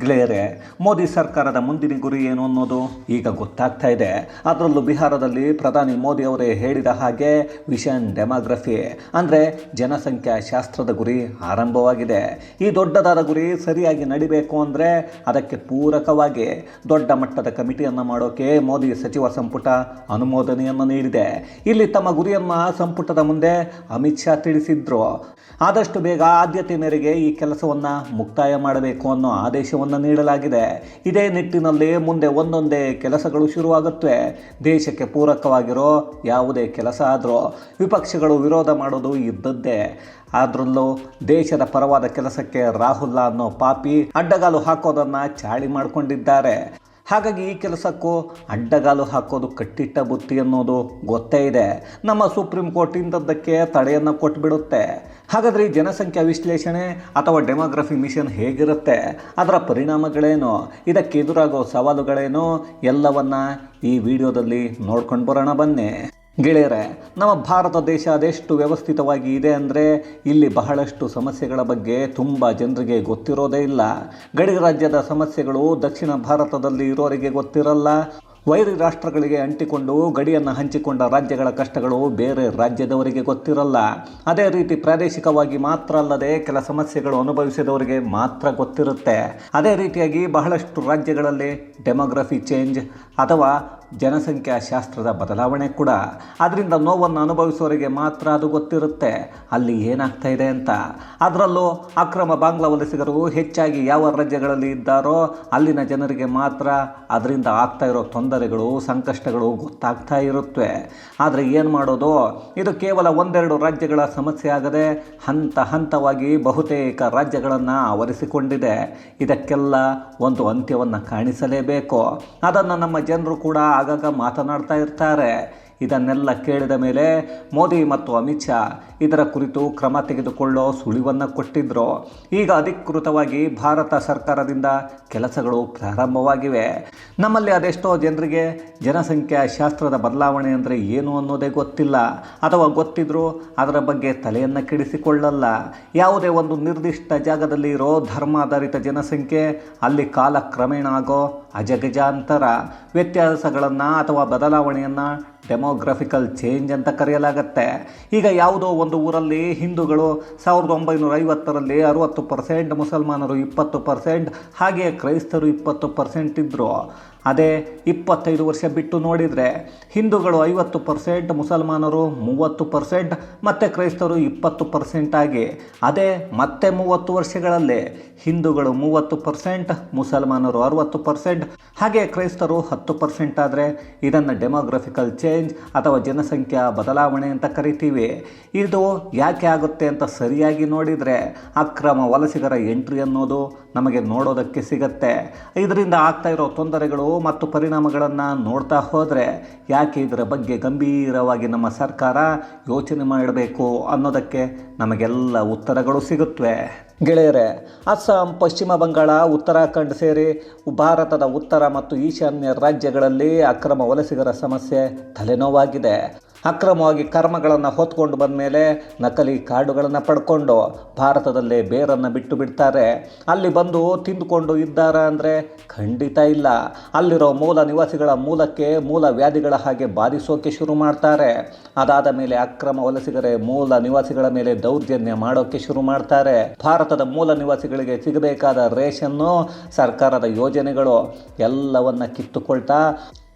ಗೆಳೆಯರೇ, ಮೋದಿ ಸರ್ಕಾರದ ಮುಂದಿನ ಗುರಿ ಏನು ಅನ್ನೋದು ಈಗ ಗೊತ್ತಾಗ್ತಾ ಇದೆ. ಅದರಲ್ಲೂ ಬಿಹಾರದಲ್ಲಿ ಪ್ರಧಾನಿ ಮೋದಿ ಅವರೇ ಹೇಳಿದ ಹಾಗೆ ವಿಷನ್ ಡೆಮೋಗ್ರಫಿ, ಅಂದರೆ ಜನಸಂಖ್ಯಾ ಶಾಸ್ತ್ರದ ಗುರಿ ಆರಂಭವಾಗಿದೆ. ಈ ದೊಡ್ಡದಾದ ಗುರಿ ಸರಿಯಾಗಿ ನಡಿಬೇಕು ಅಂದರೆ ಅದಕ್ಕೆ ಪೂರಕವಾಗಿ ದೊಡ್ಡ ಮಟ್ಟದ ಕಮಿಟಿಯನ್ನು ಮಾಡೋಕೆ ಮೋದಿ ಸಚಿವ ಸಂಪುಟ ಅನುಮೋದನೆಯನ್ನು ನೀಡಿದೆ. ಇಲ್ಲಿ ತಮ್ಮ ಗುರಿಯನ್ನು ಸಂಪುಟದ ಮುಂದೆ ಅಮಿತ್ ಶಾ ತಿಳಿಸಿದ್ರು. ಆದಷ್ಟು ಬೇಗ ಆದ್ಯತೆ ಮೇರೆಗೆ ಈ ಕೆಲಸವನ್ನು ಮುಕ್ತಾಯ ಮಾಡಬೇಕು ಅನ್ನೋ ಆದೇಶವನ್ನು ನೀಡಲಾಗಿದೆ. ಇದೇ ನಿಟ್ಟಿನಲ್ಲಿ ಮುಂದೆ ಒಂದೊಂದೇ ಕೆಲಸಗಳು ಶುರುವಾಗುತ್ತವೆ ದೇಶಕ್ಕೆ ಪೂರಕವಾಗಿರೋ ಯಾವುದೇ ಕೆಲಸ ಆದರೂ ವಿಪಕ್ಷಗಳು ವಿರೋಧ ಮಾಡೋದು ಇದ್ದದ್ದೇ. ಆದ್ರಲ್ಲೂ ದೇಶದ ಪರವಾದ ಕೆಲಸಕ್ಕೆ ರಾಹುಲ್ ಅನ್ನೋ ಪಾಪಿ ಅಡ್ಡಗಾಲು ಹಾಕೋದನ್ನು ಚಾಳಿ ಮಾಡಿಕೊಂಡಿದ್ದಾರೆ. ಹಾಗಾಗಿ ಈ ಕೆಲಸಕ್ಕೂ ಅಡ್ಡಗಾಲು ಹಾಕೋದು ಕಟ್ಟಿಟ್ಟ ಬುತ್ತಿ ಅನ್ನೋದು ಗೊತ್ತೇ ಇದೆ. ನಮ್ಮ ಸುಪ್ರೀಂ ಕೋರ್ಟ್ ಇಂಥದ್ದಕ್ಕೆ ತಡೆಯನ್ನು ಕೊಟ್ಬಿಡುತ್ತೆ. ಹಾಗಾದರೆ ಈ ಜನಸಂಖ್ಯಾ ವಿಶ್ಲೇಷಣೆ ಅಥವಾ ಡೆಮೋಗ್ರಫಿ ಮಿಷನ್ ಹೇಗಿರುತ್ತೆ? ಅದರ ಪರಿಣಾಮಗಳೇನು? ಇದಕ್ಕೆ ಎದುರಾಗೋ ಸವಾಲುಗಳೇನು? ಎಲ್ಲವನ್ನ ಈ ವಿಡಿಯೋದಲ್ಲಿ ನೋಡ್ಕೊಂಡು ಬರೋಣ ಬನ್ನಿ. ಗೆಳೆಯರೆ, ನಮ್ಮ ಭಾರತ ದೇಶ ಅದೆಷ್ಟು ವ್ಯವಸ್ಥಿತವಾಗಿ ಇದೆ ಅಂದರೆ ಇಲ್ಲಿ ಬಹಳಷ್ಟು ಸಮಸ್ಯೆಗಳ ಬಗ್ಗೆ ತುಂಬ ಜನರಿಗೆ ಗೊತ್ತಿರೋದೇ ಇಲ್ಲ. ಗಡಿ ರಾಜ್ಯದ ಸಮಸ್ಯೆಗಳು ದಕ್ಷಿಣ ಭಾರತದಲ್ಲಿ ಇರೋರಿಗೆ ಗೊತ್ತಿರಲ್ಲ. ವೈರಿ ರಾಷ್ಟ್ರಗಳಿಗೆ ಅಂಟಿಕೊಂಡು ಗಡಿಯನ್ನು ಹಂಚಿಕೊಂಡ ರಾಜ್ಯಗಳ ಕಷ್ಟಗಳು ಬೇರೆ ರಾಜ್ಯದವರಿಗೆ ಗೊತ್ತಿರಲ್ಲ. ಅದೇ ರೀತಿ ಪ್ರಾದೇಶಿಕವಾಗಿ ಮಾತ್ರ ಅಲ್ಲದೆ ಕೆಲ ಸಮಸ್ಯೆಗಳು ಅನುಭವಿಸಿದವರಿಗೆ ಮಾತ್ರ ಗೊತ್ತಿರುತ್ತೆ. ಅದೇ ರೀತಿಯಾಗಿ ಬಹಳಷ್ಟು ರಾಜ್ಯಗಳಲ್ಲಿ ಡೆಮೋಗ್ರಫಿ ಚೇಂಜ್ ಅಥವಾ ಜನಸಂಖ್ಯಾ ಶಾಸ್ತ್ರದ ಬದಲಾವಣೆ ಕೂಡ. ಅದರಿಂದ ನೋವನ್ನು ಅನುಭವಿಸುವವರಿಗೆ ಮಾತ್ರ ಅದು ಗೊತ್ತಿರುತ್ತೆ. ಅಲ್ಲಿ ಏನಾಗ್ತಾ ಇದೆ ಅಂತ. ಅದರಲ್ಲೂ ಅಕ್ರಮ ಬಾಂಗ್ಲಾ ವಲಸಿಗರು ಹೆಚ್ಚಾಗಿ ಯಾವ ರಾಜ್ಯಗಳಲ್ಲಿ ಇದ್ದಾರೋ ಅಲ್ಲಿನ ಜನರಿಗೆ ಮಾತ್ರ ಅದರಿಂದ ಆಗ್ತಾ ಇರೋ ತೊಂದರೆಗಳು, ಸಂಕಷ್ಟಗಳು ಗೊತ್ತಾಗ್ತಾ ಇರುತ್ತವೆ ಆದರೆ ಏನು ಮಾಡೋದು? ಇದು ಕೇವಲ ಒಂದೆರಡು ರಾಜ್ಯಗಳ ಸಮಸ್ಯೆ ಆಗದೆ ಹಂತ ಹಂತವಾಗಿ ಬಹುತೇಕ ರಾಜ್ಯಗಳನ್ನು ಆವರಿಸಿಕೊಂಡಿದೆ. ಇದಕ್ಕೆಲ್ಲ ಒಂದು ಅಂತ್ಯವನ್ನು ಕಾಣಿಸಲೇಬೇಕು. ಅದನ್ನು ನಮ್ಮ ಜನರು ಕೂಡ ಆಗಾಗ ಮಾತನಾಡ್ತಾ ಇರ್ತಾರೆ. ಇದನ್ನೆಲ್ಲ ಕೇಳಿದ ಮೇಲೆ ಮೋದಿ ಮತ್ತು ಅಮಿತ್ ಶಾ ಇದರ ಕುರಿತು ಕ್ರಮ ತೆಗೆದುಕೊಳ್ಳೋ ಸುಳಿವನ್ನು ಕೊಟ್ಟಿದ್ದರು ಈಗ ಅಧಿಕೃತವಾಗಿ ಭಾರತ ಸರ್ಕಾರದಿಂದ ಕೆಲಸಗಳು ಪ್ರಾರಂಭವಾಗಿವೆ. ನಮ್ಮಲ್ಲಿ ಅದೆಷ್ಟೋ ಜನರಿಗೆ ಜನಸಂಖ್ಯಾ ಶಾಸ್ತ್ರದ ಬದಲಾವಣೆ ಅಂದರೆ ಏನು ಅನ್ನೋದೇ ಗೊತ್ತಿಲ್ಲ. ಅಥವಾ ಗೊತ್ತಿದ್ರೂ ಅದರ ಬಗ್ಗೆ ತಲೆಯನ್ನು ಕೆಡಿಸಿಕೊಳ್ಳಲ್ಲ. ಯಾವುದೇ ಒಂದು ನಿರ್ದಿಷ್ಟ ಜಾಗದಲ್ಲಿ ಇರೋ ಧರ್ಮಾಧಾರಿತ ಜನಸಂಖ್ಯೆ ಅಲ್ಲಿ ಕಾಲಕ್ರಮೇಣ ಆಗೋ ಅಜಗಜಾಂತರ ವ್ಯತ್ಯಾಸಗಳನ್ನು ಅಥವಾ ಬದಲಾವಣೆಯನ್ನು ಡೆಮೋಗ್ರಫಿಕಲ್ ಚೇಂಜ್ ಅಂತ ಕರೆಯಲಾಗತ್ತೆ. ಈಗ ಯಾವುದೋ ಒಂದು ಊರಲ್ಲಿ ಹಿಂದೂಗಳು ಸಾವಿರದ ಒಂಬೈನೂರ ಐವತ್ತರಲ್ಲಿ ಅರುವತ್ತು ಪರ್ಸೆಂಟ್ ಮುಸಲ್ಮಾನರು ಇಪ್ಪತ್ತು ಪರ್ಸೆಂಟ್ ಹಾಗೆಯೇ ಕ್ರೈಸ್ತರು ಇಪ್ಪತ್ತು ಪರ್ಸೆಂಟ್ ಇದ್ದರು ಅದೇ ಇಪ್ಪತ್ತೈದು ವರ್ಷ ಬಿಟ್ಟು ನೋಡಿದರೆ ಹಿಂದೂಗಳು ಐವತ್ತು ಪರ್ಸೆಂಟ್, ಮುಸಲ್ಮಾನರು ಮೂವತ್ತು ಪರ್ಸೆಂಟ್, ಮತ್ತು ಕ್ರೈಸ್ತರು ಇಪ್ಪತ್ತು ಪರ್ಸೆಂಟ್ ಆಗಿ. ಅದೇ ಮತ್ತೆ ಮೂವತ್ತು ವರ್ಷಗಳಲ್ಲಿ ಹಿಂದೂಗಳು ಮೂವತ್ತು ಪರ್ಸೆಂಟ್, ಮುಸಲ್ಮಾನರು ಅರುವತ್ತು ಪರ್ಸೆಂಟ್, ಹಾಗೆ ಕ್ರೈಸ್ತರು ಹತ್ತು ಪರ್ಸೆಂಟ್ ಆದರೆ ಇದನ್ನು ಡೆಮೋಗ್ರಫಿಕಲ್ ಚೇಂಜ್ ಅಥವಾ ಜನಸಂಖ್ಯಾ ಬದಲಾವಣೆ ಅಂತ ಕರಿತೀವಿ. ಇದು ಯಾಕೆ ಆಗುತ್ತೆ ಅಂತ ಸರಿಯಾಗಿ ನೋಡಿದರೆ ಅಕ್ರಮ ವಲಸಿಗರ ಎಂಟ್ರಿ ಅನ್ನೋದು ನಮಗೆ ನೋಡೋದಕ್ಕೆ ಸಿಗತ್ತೆ. ಇದರಿಂದ ಆಗ್ತಾ ಇರೋ ತೊಂದರೆಗಳು ಮತ್ತು ಪರಿಣಾಮಗಳನ್ನು ನೋಡ್ತಾ ಹೋದರೆ ಯಾಕೆ ಇದರ ಬಗ್ಗೆ ಗಂಭೀರವಾಗಿ ನಮ್ಮ ಸರ್ಕಾರ ಯೋಚನೆ ಮಾಡಬೇಕು ಅನ್ನೋದಕ್ಕೆ ನಮಗೆಲ್ಲ ಉತ್ತರಗಳು ಸಿಗುತ್ತವೆ ಗೆಳೆಯರೆ, ಅಸ್ಸಾಂ, ಪಶ್ಚಿಮ ಬಂಗಾಳ, ಉತ್ತರಾಖಂಡ್ ಸೇರಿ ಭಾರತದ ಉತ್ತರ ಮತ್ತು ಈಶಾನ್ಯ ರಾಜ್ಯಗಳಲ್ಲಿ ಅಕ್ರಮ ವಲಸಿಗರ ಸಮಸ್ಯೆ ತಲೆನೋವಾಗಿದೆ. ಅಕ್ರಮವಾಗಿ ಕರ್ಮಗಳನ್ನು ಹೊತ್ಕೊಂಡು ಬಂದ ಮೇಲೆ ನಕಲಿ ಕಾರ್ಡುಗಳನ್ನು ಪಡ್ಕೊಂಡು ಭಾರತದಲ್ಲೇ ಬೇರನ್ನು ಬಿಟ್ಟು ಬಿಡ್ತಾರೆ. ಅಲ್ಲಿ ಬಂದು ತಿಂದುಕೊಂಡು ಇದ್ದಾರ ಅಂದರೆ ಖಂಡಿತ ಇಲ್ಲ. ಅಲ್ಲಿರೋ ಮೂಲ ನಿವಾಸಿಗಳ ಮೂಲಕ್ಕೆ ಮೂಲ ವ್ಯಾಧಿಗಳ ಹಾಗೆ ಬಾಧಿಸೋಕೆ ಶುರು ಮಾಡ್ತಾರೆ. ಅದಾದ ಮೇಲೆ ಅಕ್ರಮ ವಲಸಿಗರೇ ಮೂಲ ನಿವಾಸಿಗಳ ಮೇಲೆ ದೌರ್ಜನ್ಯ ಮಾಡೋಕೆ ಶುರು ಮಾಡ್ತಾರೆ. ಭಾರತದ ಮೂಲ ನಿವಾಸಿಗಳಿಗೆ ಸಿಗಬೇಕಾದ ರೇಷನ್ನು ಸರ್ಕಾರದ ಯೋಜನೆಗಳು ಎಲ್ಲವನ್ನ ಕಿತ್ತುಕೊಳ್ತಾ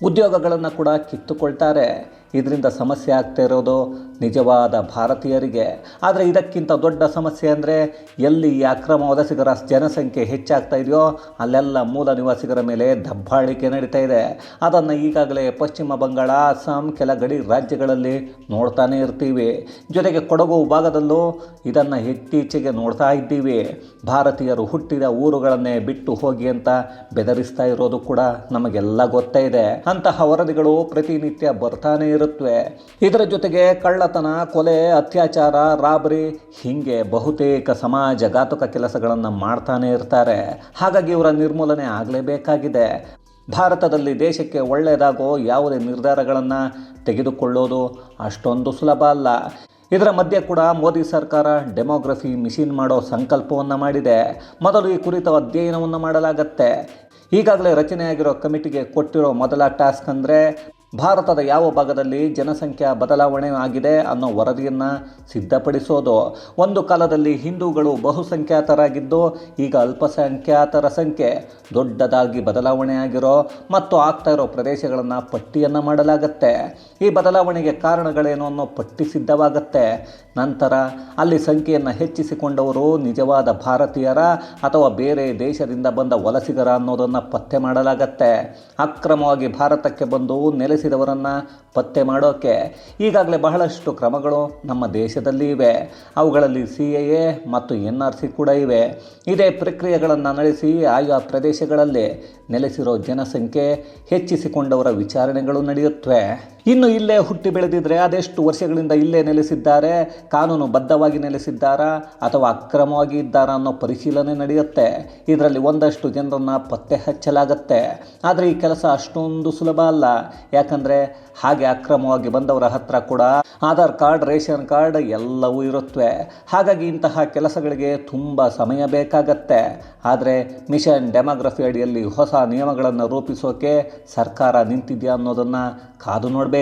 ಉದ್ಯೋಗಗಳನ್ನು ಕೂಡ ಕಿತ್ತುಕೊಳ್ತಾರೆ. ಇದರಿಂದ ಸಮಸ್ಯೆ ಆಗ್ತಾ ಇರೋದು ನಿಜವಾದ ಭಾರತೀಯರಿಗೆ. ಆದರೆ ಇದಕ್ಕಿಂತ ದೊಡ್ಡ ಸಮಸ್ಯೆ ಅಂದರೆ ಎಲ್ಲಿ ಈ ಅಕ್ರಮ ವಲಸಿಗರ ಜನಸಂಖ್ಯೆ ಹೆಚ್ಚಾಗ್ತಾ ಇದೆಯೋ ಅಲ್ಲೆಲ್ಲ ಮೂಲ ನಿವಾಸಿಗರ ಮೇಲೆ ದಬ್ಬಾಳಿಕೆ ನಡೀತಾ ಇದೆ. ಅದನ್ನು ಈಗಾಗಲೇ ಪಶ್ಚಿಮ ಬಂಗಾಳ, ಅಸ್ಸಾಂ, ಕೆಲ ಗಡಿ ರಾಜ್ಯಗಳಲ್ಲಿ ನೋಡ್ತಾನೆ ಇರ್ತೀವಿ. ಜೊತೆಗೆ ಕೊಡಗು ಭಾಗದಲ್ಲೂ ಇದನ್ನು ಇತ್ತೀಚೆಗೆ ನೋಡ್ತಾ ಇದ್ದೀವಿ. ಭಾರತೀಯರು ಹುಟ್ಟಿದ ಊರುಗಳನ್ನೇ ಬಿಟ್ಟು ಹೋಗಿ ಅಂತ ಬೆದರಿಸ್ತಾ ಇರೋದು ಕೂಡ ನಮಗೆಲ್ಲ ಗೊತ್ತೇ ಇದೆ. ಅಂತಹ ವರದಿಗಳು ಪ್ರತಿನಿತ್ಯ ಬರ್ತಾನೆ ಇರುತ್ತವೆ ಇದರ ಜೊತೆಗೆ ಕಳ್ಳತನ, ಕೊಲೆ, ಅತ್ಯಾಚಾರ, ರಾಬರಿ ಹೀಗೆ ಬಹುತೇಕ ಸಮಾಜಘಾತಕ ಕೆಲಸಗಳನ್ನು ಮಾಡ್ತಾನೆ ಇರ್ತಾರೆ. ಹಾಗಾಗಿ ಇವರ ನಿರ್ಮೂಲನೆ ಆಗಲೇಬೇಕಾಗಿದೆ. ಭಾರತದಲ್ಲಿ ದೇಶಕ್ಕೆ ಒಳ್ಳೆಯದಾಗೋ ಯಾವುದೇ ನಿರ್ಧಾರಗಳನ್ನು ತೆಗೆದುಕೊಳ್ಳೋದು ಅಷ್ಟೊಂದು ಸುಲಭ ಅಲ್ಲ. ಇದರ ಮಧ್ಯೆ ಕೂಡ ಮೋದಿ ಸರ್ಕಾರ ಡೆಮೋಗ್ರಫಿ ಮಿಷಿನ್ ಮಾಡೋ ಸಂಕಲ್ಪವನ್ನು ಮಾಡಿದೆ. ಮೊದಲು ಈ ಕುರಿತ ಅಧ್ಯಯನವನ್ನು ಮಾಡಲಾಗತ್ತೆ. ಈಗಾಗಲೇ ರಚನೆಯಾಗಿರೋ ಕಮಿಟಿಗೆ ಕೊಟ್ಟಿರೋ ಮೊದಲ ಟಾಸ್ಕ್ ಅಂದರೆ ಭಾರತದ ಯಾವ ಭಾಗದಲ್ಲಿ ಜನಸಂಖ್ಯಾ ಬದಲಾವಣೆ ಆಗಿದೆ ಅನ್ನೋ ವರದಿಯನ್ನು ಸಿದ್ಧಪಡಿಸೋದು. ಒಂದು ಕಾಲದಲ್ಲಿ ಹಿಂದೂಗಳು ಬಹುಸಂಖ್ಯಾತರಾಗಿದ್ದು, ಈಗ ಅಲ್ಪಸಂಖ್ಯಾತರ ಸಂಖ್ಯೆ ದೊಡ್ಡದಾಗಿ ಬದಲಾವಣೆ ಆಗಿರೋ ಮತ್ತು ಆಗ್ತಾ ಇರೋ ಪ್ರದೇಶಗಳನ್ನು ಪಟ್ಟಿಯನ್ನು ಮಾಡಲಾಗತ್ತೆ. ಈ ಬದಲಾವಣೆಗೆ ಕಾರಣಗಳೇನು ಅನ್ನೋ ಪಟ್ಟಿ ಸಿದ್ಧವಾಗತ್ತೆ. ನಂತರ ಅಲ್ಲಿ ಸಂಖ್ಯೆಯನ್ನು ಹೆಚ್ಚಿಸಿಕೊಂಡವರು ನಿಜವಾದ ಭಾರತೀಯರ ಅಥವಾ ಬೇರೆ ದೇಶದಿಂದ ಬಂದ ವಲಸಿಗರ ಅನ್ನೋದನ್ನು ಪತ್ತೆ ಮಾಡಲಾಗತ್ತೆ. ಅಕ್ರಮವಾಗಿ ಭಾರತಕ್ಕೆ ಬಂದು ನೆಲೆಸಿದವರನ್ನು ಪತ್ತೆ ಮಾಡೋಕ್ಕೆ ಈಗಾಗಲೇ ಬಹಳಷ್ಟು ಕ್ರಮಗಳು ನಮ್ಮ ದೇಶದಲ್ಲಿ ಇವೆ. ಅವುಗಳಲ್ಲಿ ಸಿ ಎ ಎ ಮತ್ತು ಎನ್ ಆರ್ ಸಿ ಕೂಡ ಇವೆ. ಇದೇ ಪ್ರಕ್ರಿಯೆಗಳನ್ನು ನಡೆಸಿ ಆಯಾ ಪ್ರದೇಶಗಳಲ್ಲಿ ನೆಲೆಸಿರೋ ಜನಸಂಖ್ಯೆ ಹೆಚ್ಚಿಸಿಕೊಂಡವರ ವಿಚಾರಣೆಗಳು ನಡೆಯುತ್ತವೆ. ಇನ್ನು ಇಲ್ಲೇ ಹುಟ್ಟಿ ಬೆಳೆದಿದ್ರೆ ಅದೆಷ್ಟು ವರ್ಷಗಳಿಂದ ಇಲ್ಲೇ ನೆಲೆಸಿದ್ದಾರೆ, ಕಾನೂನು ಬದ್ಧವಾಗಿ ನೆಲೆಸಿದ್ದಾರಾ ಅಥವಾ ಅಕ್ರಮವಾಗಿ ಇದ್ದಾರಾ ಅನ್ನೋ ಪರಿಶೀಲನೆ ನಡೆಯುತ್ತೆ. ಇದರಲ್ಲಿ ಒಂದಷ್ಟು ಜನರನ್ನು ಪತ್ತೆ ಹಚ್ಚಲಾಗತ್ತೆ. ಆದರೆ ಈ ಕೆಲಸ ಅಷ್ಟೊಂದು ಸುಲಭ ಅಲ್ಲ. ಯಾಕಂದರೆ ಹಾಗೆ ಅಕ್ರಮವಾಗಿ ಬಂದವರ ಹತ್ರ ಕೂಡ ಆಧಾರ್ ಕಾರ್ಡ್, ರೇಷನ್ ಕಾರ್ಡ್ ಎಲ್ಲವೂ ಇರುತ್ತವೆ ಹಾಗಾಗಿ ಇಂತಹ ಕೆಲಸಗಳಿಗೆ ತುಂಬ ಸಮಯ ಬೇಕಾಗತ್ತೆ. ಆದರೆ ಮಿಷನ್ ಡೆಮೋಗ್ರಫಿ ಅಡಿಯಲ್ಲಿ ಹೊಸ ನಿಯಮಗಳನ್ನು ರೂಪಿಸೋಕೆ ಸರ್ಕಾರ ನಿಂತಿದೆಯಾ ಅನ್ನೋದನ್ನು ಕಾದು ನೋಡಬೇಕು.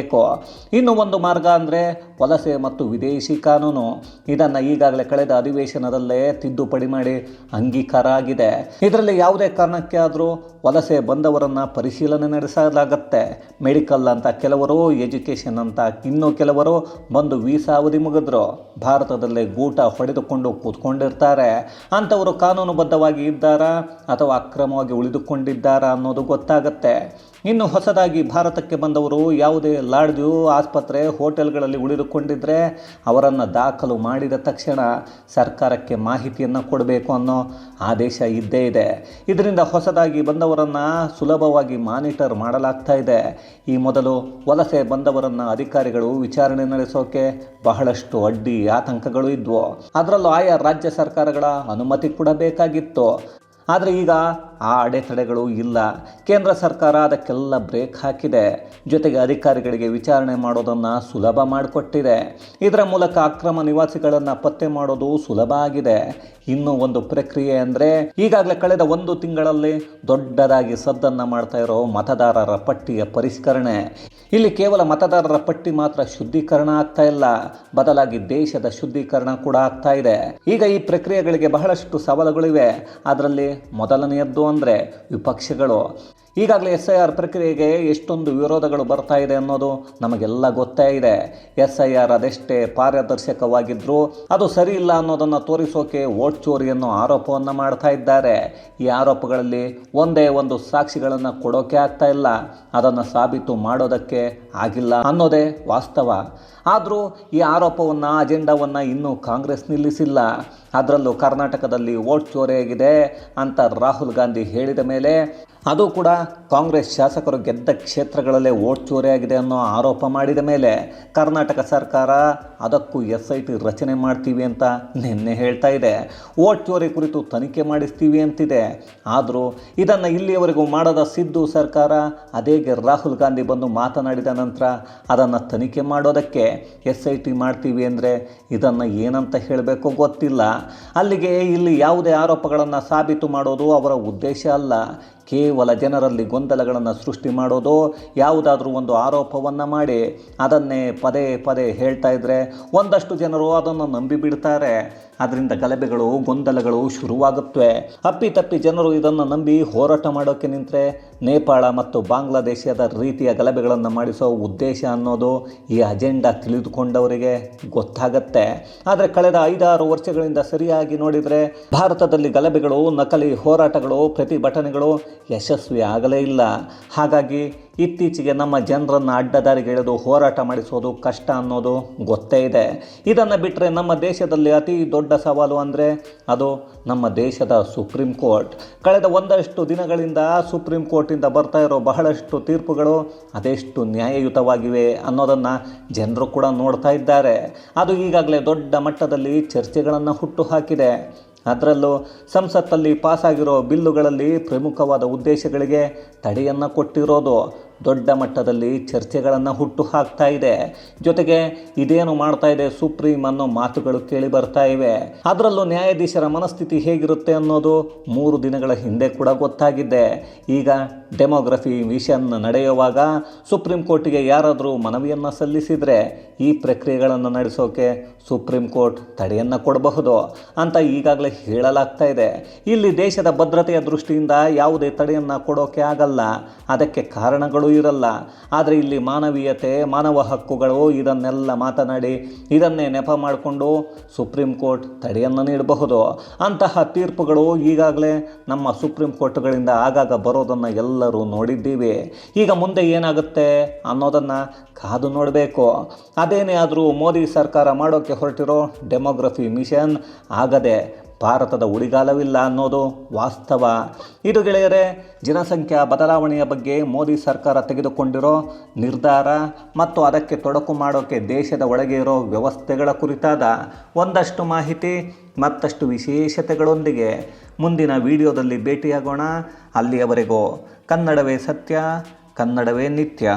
ಇನ್ನು ಒಂದು ಮಾರ್ಗ ಅಂದರೆ ವಲಸೆ ಮತ್ತು ವಿದೇಶಿ ಕಾನೂನು. ಇದನ್ನು ಈಗಾಗಲೇ ಕಳೆದ ಅಧಿವೇಶನದಲ್ಲೇ ತಿದ್ದುಪಡಿ ಮಾಡಿ ಅಂಗೀಕಾರ ಆಗಿದೆ. ಇದರಲ್ಲಿ ಯಾವುದೇ ಕಾರಣಕ್ಕೆ ಆದರೂ ವಲಸೆ ಬಂದವರನ್ನು ಪರಿಶೀಲನೆ ನಡೆಸಲಾಗತ್ತೆ. ಮೆಡಿಕಲ್ ಅಂತ ಕೆಲವರು, ಎಜುಕೇಷನ್ ಅಂತ ಇನ್ನೂ ಕೆಲವರು ಬಂದು ವೀಸಾ ಅವಧಿ ಮುಗಿದ್ರು. ಭಾರತದಲ್ಲೇ ಗೂಟ ಹೊಡೆದುಕೊಂಡು ಕೂತ್ಕೊಂಡಿರ್ತಾರೆ. ಅಂಥವರು ಕಾನೂನುಬದ್ಧವಾಗಿ ಇದ್ದಾರಾ ಅಥವಾ ಅಕ್ರಮವಾಗಿ ಉಳಿದುಕೊಂಡಿದ್ದಾರಾ ಅನ್ನೋದು ಗೊತ್ತಾಗತ್ತೆ. ಇನ್ನು ಹೊಸದಾಗಿ ಭಾರತಕ್ಕೆ ಬಂದವರು ಯಾವುದೇ ಲಾಡ್ಜು ಆಸ್ಪತ್ರೆ ಹೋಟೆಲ್ಗಳಲ್ಲಿ ಉಳಿದುಕೊಂಡಿದ್ದರೆ ಅವರನ್ನು ದಾಖಲು ಮಾಡಿದ ತಕ್ಷಣ ಸರ್ಕಾರಕ್ಕೆ ಮಾಹಿತಿಯನ್ನು ಕೊಡಬೇಕು ಅನ್ನೋ ಆದೇಶ ಇದ್ದೇ ಇದೆ. ಇದರಿಂದ ಹೊಸದಾಗಿ ಬಂದವರನ್ನು ಸುಲಭವಾಗಿ ಮಾನಿಟರ್ ಮಾಡಲಾಗ್ತಾ ಇದೆ. ಈ ಮೊದಲು ವಲಸೆ ಬಂದವರನ್ನು ಅಧಿಕಾರಿಗಳು ವಿಚಾರಣೆ ನಡೆಸೋಕೆ ಬಹಳಷ್ಟು ಅಡ್ಡಿ ಆತಂಕಗಳು ಇದ್ವು. ಅದರಲ್ಲೂ ಆಯಾ ರಾಜ್ಯ ಸರ್ಕಾರಗಳ ಅನುಮತಿ ಕೂಡ ಬೇಕಾಗಿತ್ತು. ಆದರೆ ಈಗ ಆ ಅಡೆತಡೆಗಳು ಇಲ್ಲ. ಕೇಂದ್ರ ಸರ್ಕಾರ ಅದಕ್ಕೆಲ್ಲ ಬ್ರೇಕ್ ಹಾಕಿದೆ. ಜೊತೆಗೆ ಅಧಿಕಾರಿಗಳಿಗೆ ವಿಚಾರಣೆ ಮಾಡೋದನ್ನು ಸುಲಭ ಮಾಡಿಕೊಟ್ಟಿದೆ. ಇದರ ಮೂಲಕ ಅಕ್ರಮ ನಿವಾಸಿಗಳನ್ನು ಪತ್ತೆ ಮಾಡೋದು ಸುಲಭ ಆಗಿದೆ. ಇನ್ನೂ ಒಂದು ಪ್ರಕ್ರಿಯೆ ಅಂದರೆ ಈಗಾಗಲೇ ಕಳೆದ ಒಂದು ತಿಂಗಳಲ್ಲಿ ದೊಡ್ಡದಾಗಿ ಸದ್ದನ್ನು ಮಾಡ್ತಾ ಇರೋ ಮತದಾರರ ಪಟ್ಟಿಯ ಪರಿಷ್ಕರಣೆ. ಇಲ್ಲಿ ಕೇವಲ ಮತದಾರರ ಪಟ್ಟಿ ಮಾತ್ರ ಶುದ್ಧೀಕರಣ ಆಗ್ತಾ ಇಲ್ಲ. ಬದಲಾಗಿ ದೇಶದ ಶುದ್ಧೀಕರಣ ಕೂಡ ಆಗ್ತಾ ಇದೆ. ಈಗ ಈ ಪ್ರಕ್ರಿಯೆಗಳಿಗೆ ಬಹಳಷ್ಟು ಸವಾಲುಗಳಿವೆ. ಅದರಲ್ಲಿ ಮೊದಲನೆಯದ್ದು ಅಂದರೆ ವಿಪಕ್ಷಗಳು ಈಗಾಗಲೇ ಎಸ್ ಐ ಆರ್ ಪ್ರಕ್ರಿಯೆಗೆ ಎಷ್ಟೊಂದು ವಿರೋಧಗಳು ಬರ್ತಾ ಇದೆ ಅನ್ನೋದು ನಮಗೆಲ್ಲ ಗೊತ್ತೇ ಇದೆ. ಎಸ್ ಐ ಆರ್ ಅದೆಷ್ಟೇ ಪಾರದರ್ಶಕವಾಗಿದ್ದರೂ ಅದು ಸರಿ ಇಲ್ಲ ಅನ್ನೋದನ್ನು ತೋರಿಸೋಕೆ ವೋಟ್ ಚೋರಿ ಅನ್ನೋ ಆರೋಪವನ್ನು ಮಾಡ್ತಾ ಇದ್ದಾರೆ. ಈ ಆರೋಪಗಳಲ್ಲಿ ಒಂದೇ ಒಂದು ಸಾಕ್ಷಿಗಳನ್ನು ಕೊಡೋಕೆ ಆಗ್ತಾ ಇಲ್ಲ. ಅದನ್ನು ಸಾಬೀತು ಮಾಡೋದಕ್ಕೆ ಆಗಿಲ್ಲ ಅನ್ನೋದೇ ವಾಸ್ತವ. ಆದರೂ ಈ ಆರೋಪವನ್ನು, ಅಜೆಂಡಾವನ್ನು ಇನ್ನೂ ಕಾಂಗ್ರೆಸ್ ನಿಲ್ಲಿಸಿಲ್ಲ. ಅದರಲ್ಲೂ ಕರ್ನಾಟಕದಲ್ಲಿ ವೋಟ್ ಚೋರಿಯಾಗಿದೆ ಅಂತ ರಾಹುಲ್ ಗಾಂಧಿ ಹೇಳಿದ ಮೇಲೆ ಅದು ಕೂಡ ಕಾಂಗ್ರೆಸ್ ಶಾಸಕರು ಗೆದ್ದ ಕ್ಷೇತ್ರಗಳಲ್ಲೇ ವೋಟ್ ಚೋರಿಯಾಗಿದೆ ಅನ್ನೋ ಆರೋಪ ಮಾಡಿದ ಮೇಲೆ ಕರ್ನಾಟಕ ಸರ್ಕಾರ ಅದಕ್ಕೂ ಎಸ್ ಐ ಟಿ ರಚನೆ ಮಾಡ್ತೀವಿ ಅಂತ ನಿನ್ನೆ ಹೇಳ್ತಾ ಇದೆ. ವೋಟ್ ಚೋರಿ ಕುರಿತು ತನಿಖೆ ಮಾಡಿಸ್ತೀವಿ ಅಂತಿದೆ. ಆದರೂ ಇದನ್ನು ಇಲ್ಲಿಯವರೆಗೂ ಮಾಡದ ಸಿದ್ದು ಸರ್ಕಾರ ಅದೇಗೆ ರಾಹುಲ್ ಗಾಂಧಿ ಬಂದು ಮಾತನಾಡಿದ ನಂತರ ಅದನ್ನು ತನಿಖೆ ಮಾಡೋದಕ್ಕೆ ಎಸ್ ಐ ಟಿ ಮಾಡ್ತೀವಿ ಅಂದರೆ ಇದನ್ನು ಏನಂತ ಹೇಳಬೇಕು ಗೊತ್ತಿಲ್ಲ. ಅಲ್ಲಿಗೆ ಇಲ್ಲಿ ಯಾವುದೇ ಆರೋಪಗಳನ್ನು ಸಾಬೀತು ಮಾಡೋದು ಅವರ ಉದ್ದೇಶ ಅಲ್ಲ. ಕೇವಲ ಜನರಲ್ಲಿ ಗೊಂದಲಗಳನ್ನು ಸೃಷ್ಟಿ ಮಾಡೋದು, ಯಾವುದಾದ್ರೂ ಒಂದು ಆರೋಪವನ್ನು ಮಾಡಿ ಅದನ್ನೇ ಪದೇ ಪದೇ ಹೇಳ್ತಾ ಇದ್ದರೆ ಒಂದಷ್ಟು ಜನರು ಅದನ್ನು ನಂಬಿಬಿಡ್ತಾರೆ. ಅದರಿಂದ ಗಲಭೆಗಳು, ಗೊಂದಲಗಳು ಶುರುವಾಗುತ್ತವೆ. ಅಪ್ಪಿತಪ್ಪಿ ಜನರು ಇದನ್ನು ನಂಬಿ ಹೋರಾಟ ಮಾಡೋಕ್ಕೆ ನಿಂತರೆ ನೇಪಾಳ ಮತ್ತು ಬಾಂಗ್ಲಾದೇಶದ ರೀತಿಯ ಗಲಭೆಗಳನ್ನು ಮಾಡಿಸೋ ಉದ್ದೇಶ ಅನ್ನೋದು ಈ ಅಜೆಂಡಾ ತಿಳಿದುಕೊಂಡವರಿಗೆ ಗೊತ್ತಾಗತ್ತೆ. ಆದರೆ ಕಳೆದ ಐದಾರು ವರ್ಷಗಳಿಂದ ಸರಿಯಾಗಿ ನೋಡಿದರೆ ಭಾರತದಲ್ಲಿ ಗಲಭೆಗಳು, ನಕಲಿ ಹೋರಾಟಗಳು, ಪ್ರತಿಭಟನೆಗಳು ಯಶಸ್ವಿ ಆಗಲೇ ಇಲ್ಲ. ಹಾಗಾಗಿ ಇತ್ತೀಚೆಗೆ ನಮ್ಮ ಜನರನ್ನು ಅಡ್ಡದಾರಿಗೆಳೆದು ಹೋರಾಟ ಮಾಡಿಸೋದು ಕಷ್ಟ ಅನ್ನೋದು ಗೊತ್ತೇ ಇದೆ. ಇದನ್ನು ಬಿಟ್ಟರೆ ನಮ್ಮ ದೇಶದಲ್ಲಿ ಅತಿ ದೊಡ್ಡ ಸವಾಲು ಅಂದರೆ ಅದು ನಮ್ಮ ದೇಶದ ಸುಪ್ರೀಂ ಕೋರ್ಟ್. ಕಳೆದ ಒಂದಷ್ಟು ದಿನಗಳಿಂದ ಸುಪ್ರೀಂ ಕೋರ್ಟಿಂದ ಬರ್ತಾ ಇರೋ ಬಹಳಷ್ಟು ತೀರ್ಪುಗಳು ಅದೆಷ್ಟು ನ್ಯಾಯಯುತವಾಗಿವೆ ಅನ್ನೋದನ್ನು ಜನರು ಕೂಡ ನೋಡ್ತಾ ಇದ್ದಾರೆ. ಅದು ಈಗಾಗಲೇ ದೊಡ್ಡ ಮಟ್ಟದಲ್ಲಿ ಚರ್ಚೆಗಳನ್ನು ಹುಟ್ಟು ಹಾಕಿದೆ ಅದರಲ್ಲೂ ಸಂಸತ್ತಲ್ಲಿ ಪಾಸಾಗಿರೋ ಬಿಲ್ಲುಗಳಲ್ಲಿ ಪ್ರಮುಖವಾದ ಉದ್ದೇಶಗಳಿಗೆ ತಡೆಯನ್ನು ಕೊಟ್ಟಿರೋದು. ದೊಡ್ಡ ಮಟ್ಟದಲ್ಲಿ ಚರ್ಚೆಗಳನ್ನು ಹುಟ್ಟು ಹಾಕ್ತಾ ಇದೆ. ಜೊತೆಗೆ ಇದೇನು ಮಾಡ್ತಾ ಇದೆ ಸುಪ್ರೀಂ ಅನ್ನೋ ಮಾತುಗಳು ಕೇಳಿ ಬರ್ತಾ ಇವೆ. ಅದರಲ್ಲೂ ನ್ಯಾಯಾಧೀಶರ ಮನಸ್ಥಿತಿ ಹೇಗಿರುತ್ತೆ ಅನ್ನೋದು ಮೂರು ದಿನಗಳ ಹಿಂದೆ ಕೂಡ ಗೊತ್ತಾಗಿದೆ. ಈಗ ಡೆಮೋಗ್ರಫಿ ಮಿಷನ್ ನಡೆಯುವಾಗ ಸುಪ್ರೀಂ ಕೋರ್ಟಿಗೆ ಯಾರಾದರೂ ಮನವಿಯನ್ನು ಸಲ್ಲಿಸಿದರೆ ಈ ಪ್ರಕ್ರಿಯೆಗಳನ್ನು ನಡೆಸೋಕೆ ಸುಪ್ರೀಂ ಕೋರ್ಟ್ ತಡೆಯನ್ನು ಕೊಡಬಹುದು ಅಂತ ಈಗಾಗಲೇ ಹೇಳಲಾಗ್ತಾ ಇದೆ. ಇಲ್ಲಿ ದೇಶದ ಭದ್ರತೆಯ ದೃಷ್ಟಿಯಿಂದ ಯಾವುದೇ ತಡೆಯನ್ನು ಕೊಡೋಕೆ ಆಗಲ್ಲ. ಅದಕ್ಕೆ ಕಾರಣಗಳು ಇರಲ್ಲ. ಆದರೆ ಇಲ್ಲಿ ಮಾನವೀಯತೆ, ಮಾನವ ಹಕ್ಕುಗಳು ಇದನ್ನೆಲ್ಲ ಮಾತನಾಡಿ ಇದನ್ನೇ ನೆಪ ಮಾಡಿಕೊಂಡು ಸುಪ್ರೀಂ ಕೋರ್ಟ್ ತಡೆಯನ್ನು ನೀಡಬಹುದು. ಅಂತಹ ತೀರ್ಪುಗಳು ಈಗಾಗಲೇ ನಮ್ಮ ಸುಪ್ರೀಂ ಕೋರ್ಟ್ಗಳಿಂದ ಆಗಾಗ ಬರೋದನ್ನು ಎಲ್ಲರೂ ನೋಡಿದ್ದೀವಿ. ಈಗ ಮುಂದೆ ಏನಾಗುತ್ತೆ ಅನ್ನೋದನ್ನು ಕಾದು ನೋಡಬೇಕು. ಅದೇನೇ ಆದರೂ ಮೋದಿ ಸರ್ಕಾರ ಮಾಡೋಕ್ಕೆ ಹೊರಟಿರೋ ಡೆಮೋಗ್ರಫಿ ಮಿಷನ್ ಆಗದೆ ಭಾರತದ ಉಳಿಗಾಲವಿಲ್ಲ ಅನ್ನೋದು ವಾಸ್ತವ. ಇದು ಗೆಳೆಯರೆ, ಜನಸಂಖ್ಯಾ ಬದಲಾವಣೆಯ ಬಗ್ಗೆ ಮೋದಿ ಸರ್ಕಾರ ತೆಗೆದುಕೊಂಡಿರೋ ನಿರ್ಧಾರ ಮತ್ತು ಅದಕ್ಕೆ ತೊಡಕು ಮಾಡೋಕ್ಕೆ ದೇಶದ ಒಳಗೆ ಇರೋ ವ್ಯವಸ್ಥೆಗಳ ಕುರಿತಾದ ಒಂದಷ್ಟು ಮಾಹಿತಿ, ಮತ್ತಷ್ಟು ವಿಶೇಷತೆಗಳೊಂದಿಗೆ ಮುಂದಿನ ವಿಡಿಯೋದಲ್ಲಿ ಭೇಟಿಯಾಗೋಣ. ಅಲ್ಲಿಯವರೆಗೂ ಕನ್ನಡವೇ ಸತ್ಯ, ಕನ್ನಡವೇ ನಿತ್ಯ.